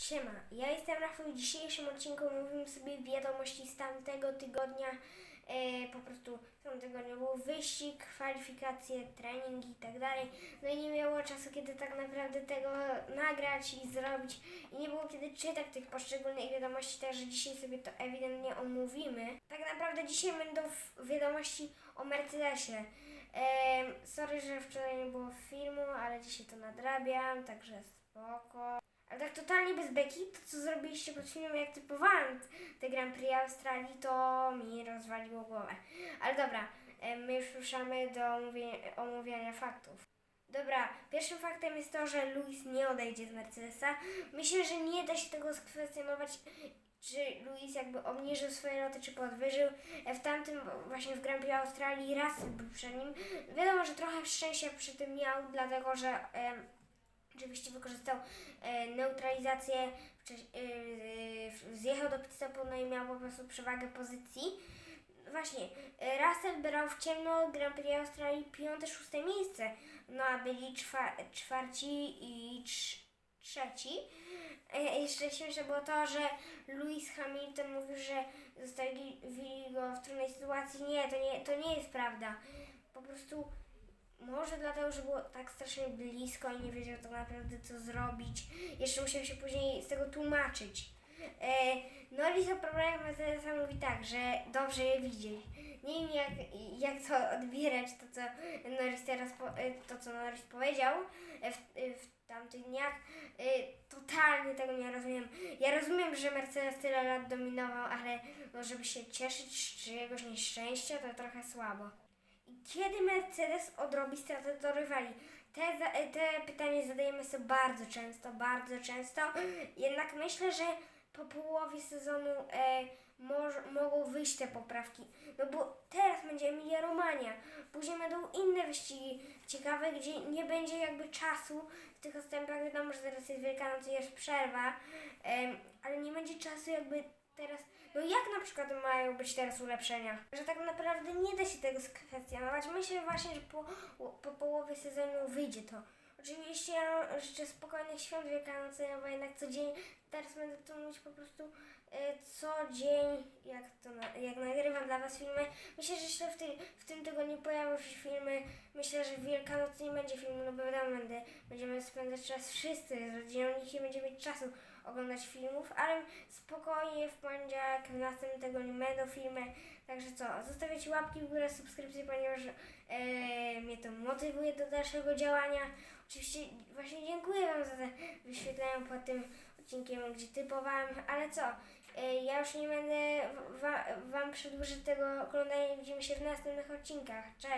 Siema, ja jestem Rafał w dzisiejszym odcinku mówimy sobie wiadomości z tamtego tygodnia. E, po prostu w tamtym tygodniu był wyścig, kwalifikacje, treningi i tak dalej. No i nie miało czasu, kiedy tak naprawdę tego nagrać i zrobić. I nie było kiedy czytać tych poszczególnych wiadomości, także dzisiaj sobie to ewidentnie omówimy. Tak naprawdę dzisiaj będą wiadomości o Mercedesie. Em, sorry, że wczoraj nie było filmu, ale dzisiaj to nadrabiam, także spoko. Totalnie bez beki, to co zrobiliście pod filmem, jak typowałem te Grand Prix Australii, to mi rozwaliło głowę. Ale dobra, em, my już ruszamy do omówienia, faktów. Dobra, pierwszym faktem jest to, że Luis nie odejdzie z Mercedesa. Myślę, że nie da się tego skwestionować, czy Luis jakby obniżył swoje loty, czy podwyżył. E, W tamtym właśnie w Grand Prix Australii Russell był przed nim. Wiadomo, że trochę szczęścia przy tym miał, dlatego że em, oczywiście wykorzystał e, neutralizację, e, zjechał do pit stopu, no i miał po prostu przewagę pozycji. Właśnie, Russell brał w ciemno Grand Prix Australii piąte, szóste miejsce, no a byli czwa, czwarci i trz, trzeci. E, Jeszcze śmieszne było to, że Lewis Hamilton mówił, że zostawili go w trudnej sytuacji. Nie, to nie, to nie jest prawda. Po prostu może dlatego, że było tak strasznie blisko i nie wiedział tak naprawdę co zrobić. Jeszcze musiał się później z tego tłumaczyć. E, Norris o problemach Mercedesa mówi tak, że dobrze je widzieć. Nie wiem jak, jak to odbierać, to co Norris teraz, e, to co Norris powiedział e, w, w tamtych dniach. Totalnie tego nie rozumiem. Ja rozumiem, że Mercedes tyle lat dominował, ale no, żeby się cieszyć z czyjegoś nieszczęścia, to trochę słabo. Kiedy Mercedes odrobi stratę do rywali? Te, te pytanie zadajemy sobie bardzo często, bardzo często. Jednak myślę, że po połowie sezonu e, moż, mogą wyjść te poprawki. No bo teraz będzie Emilia Romania, później będą inne wyścigi ciekawe, gdzie nie będzie jakby czasu w tych odstępach. Wiadomo, że teraz jest Wielkanoc i jest przerwa, em, ale nie będzie czasu jakby teraz. No jak na przykład mają być teraz ulepszenia? Że tak naprawdę nie da się tego skwestionować. Myślę właśnie, że po, po połowie sezonu wyjdzie to. Oczywiście ja życzę spokojnych świąt Wielkanocy, no bo jednak co dzień, teraz będę to mówić po prostu e, co dzień, jak to na, jak nagrywam dla Was filmy. Myślę, że jeszcze w, ty, w tym tygodniu pojawią się filmy. Myślę, że Wielkanoc nie będzie filmu, no bo wiadomo, będę, będziemy spędzać czas wszyscy z rodziną, nikt nie będzie mieć czasu oglądać filmów, ale spokojnie w poniedziałek, w następnym tygodniu będą filmy. Także co, zostawiacie łapki w górę, subskrypcje, ponieważ e, mnie to motywuje do dalszego działania. Oczywiście właśnie dziękuję Wam za te wyświetlenia pod tym odcinkiem, gdzie typowałem, ale co, e, ja już nie będę wa, Wam przedłużyć tego oglądania, widzimy się w następnych odcinkach. Cześć!